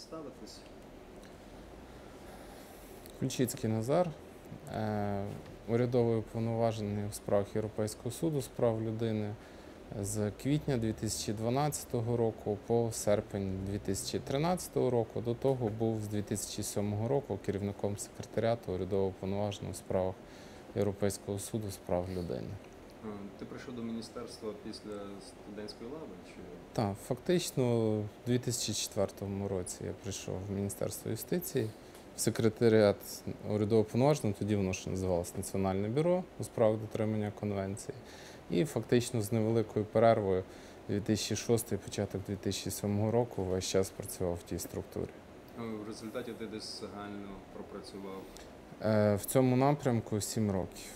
представитись. Ключицький Назар, е, урядовий уповноважений у справах Європейського суду з прав людини з квітня 2012 року по серпень 2013 року. До того був з 2007 року керівником секретаріату урядового уповноваженого у справах Європейського суду з прав людини. Е, Ти прийшов до міністерства після студентської лави? Чи Так, фактично, у 2004 році я прийшов в Міністерство юстиції, в секретаріат урядово повноваженого, тоді воно ще називалось Національне бюро у справах дотримання конвенції. І фактично з невеликою перервою 2006 початок 2007 року весь час працював в тій структурі. е, в результаті ти десь загально пропрацював? Е, В цьому напрямку 7 років.